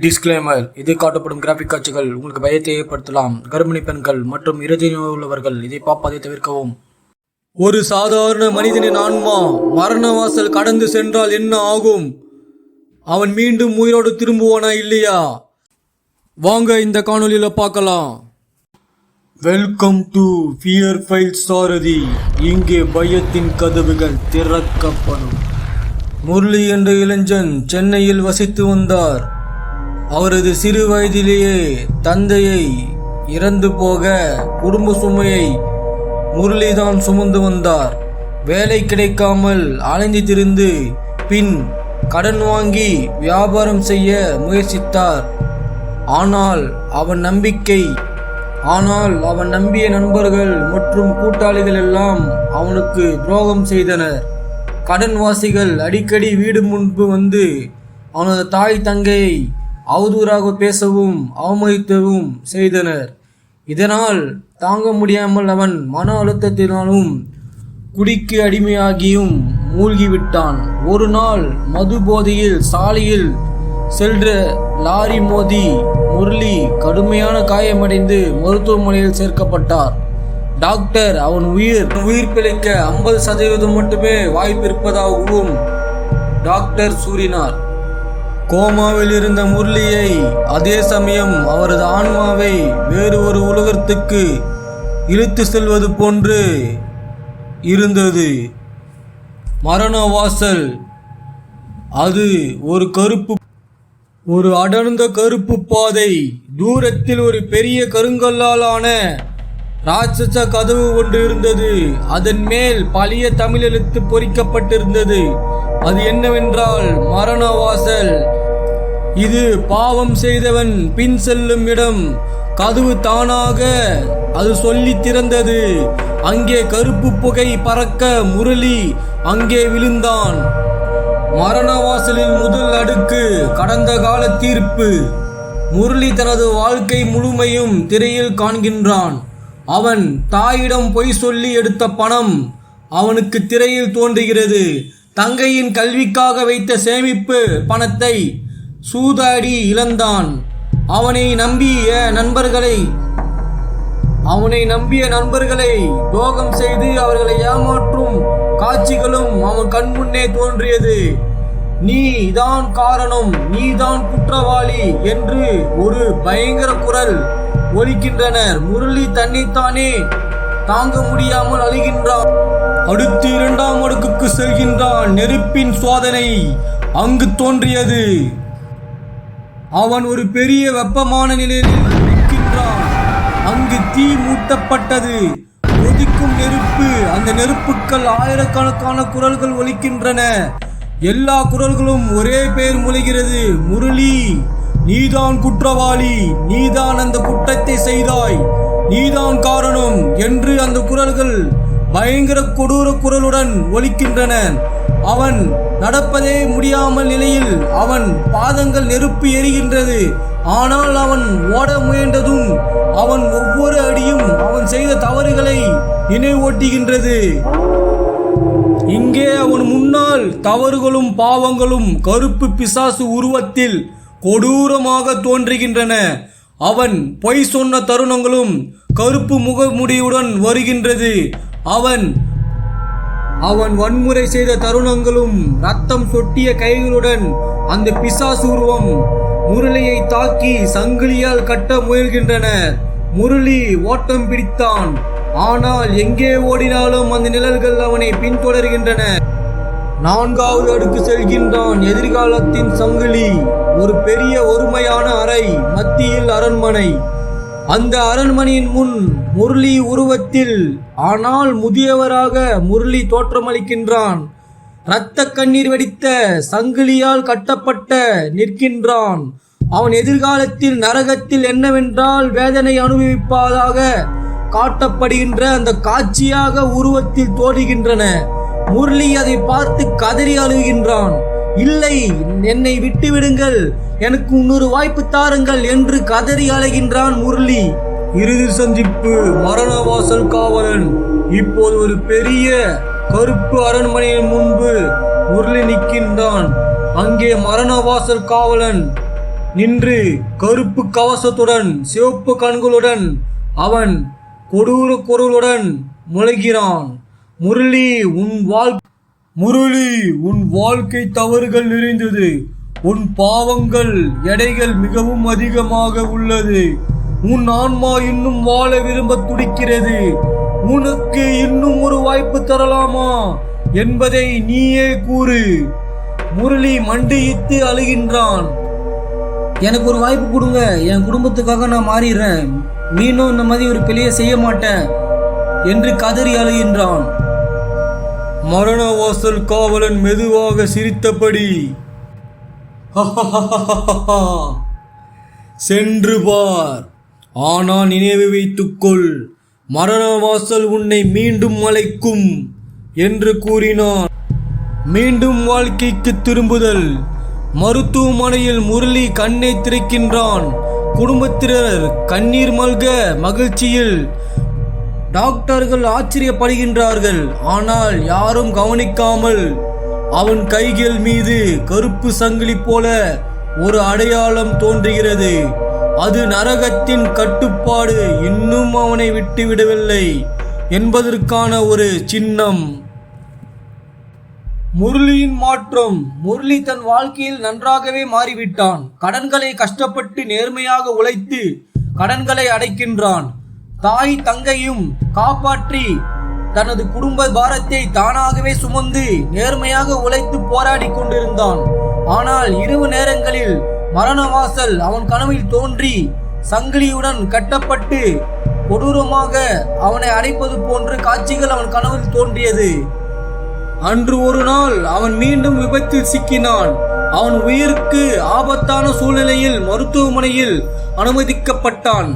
Disclaimer இது காட்டப்படும் graphic காட்சிகள் உங்களுக்கு பயத்தை ஏற்படுத்தலாம். கர்ப்பிணி பெண்கள் மற்றும் இறுதி உள்ளவர்கள் இதை பார்ப்பதை தவிர்க்கவும். ஒரு சாதாரண மனிதனின் ஆன்மா மரண வாசல் கடந்து சென்றால் என்ன ஆகும்? அவன் மீண்டும் உயிரோடு திரும்புவானா இல்லையா? வாங்க இந்த காணொளியில பார்க்கலாம். Welcome to fear file Sarathi. இங்கே பயத்தின் கதவுகள் திறக்கப்படும். முரளி என்ற இளைஞன் சென்னையில் வசித்து வந்தார். அவரது சிறு வயதிலேயே தந்தையை இறந்து போக குடும்ப சுமையை முரளிதான் சுமந்து வந்தார். வேலை கிடைக்காமல் அலைந்து திரிந்து பின் கடன் வாங்கி வியாபாரம் செய்ய முயற்சித்தார். ஆனால் அவன் நம்பிக்கை ஆனால் அவன் நம்பிய நண்பர்கள் மற்றும் கூட்டாளிகள் எல்லாம் அவனுக்கு துரோகம் செய்தனர். கடன்வாசிகள் அடிக்கடி வீடு முன்பு வந்து அவனது தாய் தங்கையை அவதூறாக பேசவும் அவமதித்தவும் செய்தனர். இதனால் தாங்க முடியாமல் அவன் மன அழுத்தத்தினாலும் குடிக்கு அடிமையாகியும் மூழ்கிவிட்டான். ஒரு நாள் மது போதையில் சாலையில் சென்ற லாரி மோதி முரளி கடுமையான காயமடைந்து மருத்துவமனையில் சேர்க்கப்பட்டார். டாக்டர் அவன் உயிர் உயிர் பிழைக்க ஐம்பது சதவீதம் மட்டுமே வாய்ப்பு இருப்பதாகவும் டாக்டர் கூறினார். கோமாவில் இருந்த முரளியை அதே சமயம் அவரது ஆன்மாவை வேறு ஒரு உலகத்துக்கு இழுத்து செல்வது போன்று இருந்தது. மரண வாசல். அது ஒரு கருப்பு ஒரு அடர்ந்த கருப்பு பாதை. தூரத்தில் ஒரு பெரிய கருங்கல்லாலான ராட்சச கதவு ஒன்று இருந்தது. அதன் மேல் பழைய தமிழ் எழுத்து பொறிக்கப்பட்டிருந்தது. அது என்னவென்றால் மரண வாசல். இது பாவம் செய்தவன் பின் செல்லும் இடம். கதவு தானாக அது சொல்லி திறந்தது. அங்கே கருப்பு புகை பறக்க முரளி அங்கே விழுந்தான். மரணவாசலின் முதல் அடுக்கு கடந்த கால தீர்ப்பு. முரளி தனது வாழ்க்கை முழுமையும் திரையில் காண்கின்றான். அவன் தாயிடம் பொய் சொல்லி எடுத்த பணம் அவனுக்கு திரையில் தோன்றுகிறது. தங்கையின் கல்விக்காக வைத்த சேமிப்பு பணத்தை சூதாடி இழந்தான். அவனை நம்பிய நண்பர்களை அவனை நம்பிய நண்பர்களை துரோகம் செய்து அவர்களை ஏமாற்றும் காட்சிகளும் அவன் கண் முன்னே தோன்றியது. நீ தான் காரணம் நீ தான் குற்றவாளி என்று ஒரு பயங்கர குரல் ஒலிக்கின்றனர். முரளி தன்னைத்தானே தாங்க முடியாமல் அழுகின்றான். அடுத்து இரண்டாம் அடுக்குக்கு செல்கின்றான். நெருப்பின் சோதனை அங்கு தோன்றியது. அவன் ஒரு பெரிய வெப்பமான நிலையில் நிற்கின்றான் அங்கு தீ மூட்டப்பட்டது. கொதிக்கும் நெருப்பு அந்த நெருப்புக்கள் ஆயிரக்கணக்கான குரல்கள் ஒலிக்கின்றன. எல்லா குரல்களும் ஒரே பேர் முளைகிறது முரளி நீதான் குற்றவாளி நீதான் அந்த குற்றத்தை செய்தாய் நீதான் காரணம் என்று அந்த குரல்கள் பயங்கர கொடூர குரலுடன் ஒலிக்கின்றன அவன் நடப்பதே முடியாமல் நிலையில் அவன் பாதங்கள் நெருப்பு எரிகின்றது. ஆனால் அவன் ஓட முயன்றதும் அவன் ஒவ்வொரு அடியும் அவன் செய்த தவறுகளை நினைவூட்டுகின்றது. இங்கே அவன் முன்னால் தவறுகளும் பாவங்களும் கருப்பு பிசாசு உருவத்தில் கொடூரமாக தோன்றுகின்றன. அவன் பொய் சொன்ன தருணங்களும் கருப்பு முகமுடியுடன் வருகின்றது. அவன் அவன் வன்முறை செய்த தருணங்களும் ரத்தம் சொட்டிய கைகளுடன் அந்த பிசாசு உருவம் முரளியை தாக்கி சங்கிலியால் கட்ட முயல்கின்றனர் முரளி ஓட்டம் பிடித்தான். ஆனால் எங்கே ஓடினாலும் அந்த நிழல்கள் அவனை பின்தொடர்கின்றன. நான்காவது அடுக்கு செல்கின்றான் எதிர்காலத்தின் சங்கிலி ஒரு பெரிய ஒருமையான அறை மத்தியில் அரண்மனை. அந்த அரண்மனையின் முன் முரளி உருவத்தில் ஆனால் முதியவராக முரளி தோற்றமளிக்கின்றான். இரத்த கண்ணீர் வெடித்த சங்கிலியால் கட்டப்பட்ட நிற்கின்றான். அவன் எதிர்காலத்தில் நரகத்தில் என்னவென்றால் வேதனை அனுபவிப்பதாக காட்டப்படுகின்ற அந்த காட்சியாக உருவத்தில் தோடுகின்றன முரளி அதை பார்த்து கதறி அழுகின்றான். இல்லை என்னை விட்டு விடுங்கள் எனக்கு இன்னொரு வாய்ப்பு தாருங்கள் என்று கதறி அழைகின்றான் முரளி. இறுதி சந்திப்பு மரணவாசல் காவலன். இப்போது ஒரு பெரிய கருப்பு அரண்மனையின் முன்பு முரளி நிற்கின்றான். அங்கே மரணவாசல் காவலன் நின்று கருப்பு கவசத்துடன் சிவப்பு கண்களுடன் அவன் கொடூர குரலுடன் முளைகிறான் முரளி உன் வாழ் முரளி உன் வாழ்க்கை தவறுகள் நிறைந்தது. உன் பாவங்கள் எடைகள் மிகவும் அதிகமாக உள்ளது. உன் ஆன்மா இன்னும் வாழ விரும்ப துடிக்கிறது. உனக்கு இன்னும் ஒரு வாய்ப்பு தரலாமா? என்பதை நீயே கூறு. முரளி மண்டியிட்டு அழுகின்றான். எனக்கு ஒரு வாய்ப்பு கொடுங்க. என் குடும்பத்துக்காக நான் மாறிடுறேன். மீண்டும் இந்த மாதிரி ஒரு பிழையை செய்ய மாட்டேன் என்று கதறி அழுகின்றான். மரணவாசல் காவலன் மெதுவாக சிரித்தபடி சென்று பார். ஆனா நினைவு வைத்துக்கொள் மரணவாசல் உன்னை மீண்டும் அழைக்கும் என்று கூறினான். மீண்டும் வாழ்க்கைக்கு திரும்புதல் மருத்துவமனையில் முரளி கண்ணை திறக்கின்றான். குடும்பத்தினர் கண்ணீர் மல்க மகிழ்ச்சியில் டாக்டர்கள் ஆச்சரியப்படுகின்றார்கள். ஆனால் யாரும் கவனிக்காமல் அவன் கைகள் மீது கருப்பு சங்கிலி போல ஒரு அடையாளம் தோன்றுகிறது. அது நரகத்தின் கட்டுப்பாடு இன்னும் அவனை விட்டுவிடவில்லை என்பதற்கான ஒரு சின்னம். முரளியின் மாற்றம். முரளி தன் வாழ்க்கையில் நன்றாகவே மாறிவிட்டான். கடன்களை கஷ்டப்பட்டு நேர்மையாக உழைத்து கடன்களை அடைக்கின்றான். தாய் தங்கையும் காப்பாற்றி தனது குடும்ப பாரத்தை தானாகவே சுமந்து நேர்மையாக உழைத்து போராடி கொண்டிருந்தான். ஆனால் இரவு நேரங்களில் மரணவாசல் அவன் கனவில் தோன்றி சங்கிலியுடன் கட்டப்பட்டு கொடூரமாக அவனை அடைப்பது போன்ற காட்சிகள் அவன் கனவில் தோன்றியது. அன்று ஒரு நாள் அவன் மீண்டும் விபத்தில் சிக்கினான். அவன் உயிருக்கு ஆபத்தான சூழ்நிலையில் மருத்துவமனையில் அனுமதிக்கப்பட்டான்.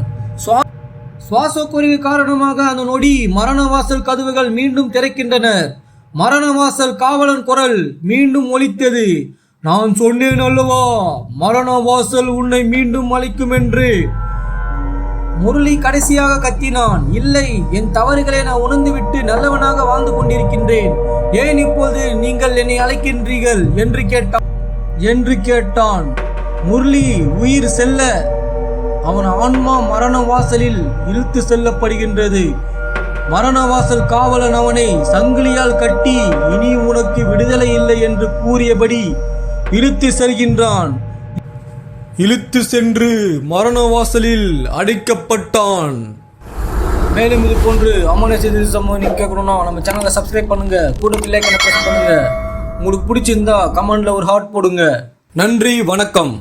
சுவாசக்குறைவு காரணமாக அந்த நொடி மரணவாசல் கதவுகள் மீண்டும் திறக்கின்றனர் மரணவாசல் காவலன் குரல் மீண்டும் ஒலித்தது. நான் சொன்னேன் அல்லவா மரணவாசல் உன்னை மீண்டும் அழைக்கும் என்று. முரளி கடைசியாக கத்தினான் இல்லை என் தவறுகளை நான் உணர்ந்துவிட்டு நல்லவனாக வாழ்ந்து கொண்டிருக்கின்றேன். ஏன் இப்போது நீங்கள் என்னை அழைக்கின்றீர்கள்? என்று கேட்டான். என்று கேட்டான். முரளி உயிர் செல்ல. அவன் ஆன்மா மரண வாசலில் இழுத்து செல்லப்படுகின்றது. மரணவாசல் காவலன் அவனை சங்கிலியால் கட்டி இனி உனக்கு விடுதலை இல்லை என்று கூறியபடி இழுத்து செல்கின்றான். இழுத்து சென்று மரணவாசலில் அடைக்கப்பட்டான். மேலும் இது போன்று அம்மனை செய்தி சம்பவம் நீங்கள் கேட்கணும்னா நம்ம சேனலை சப்ஸ்கிரைப் பண்ணுங்க. கூட பிள்ளைக்கான பண்ணுங்க. உங்களுக்கு பிடிச்சிருந்தா கமெண்ட்ல ஒரு ஹார்ட் போடுங்க. நன்றி வணக்கம்.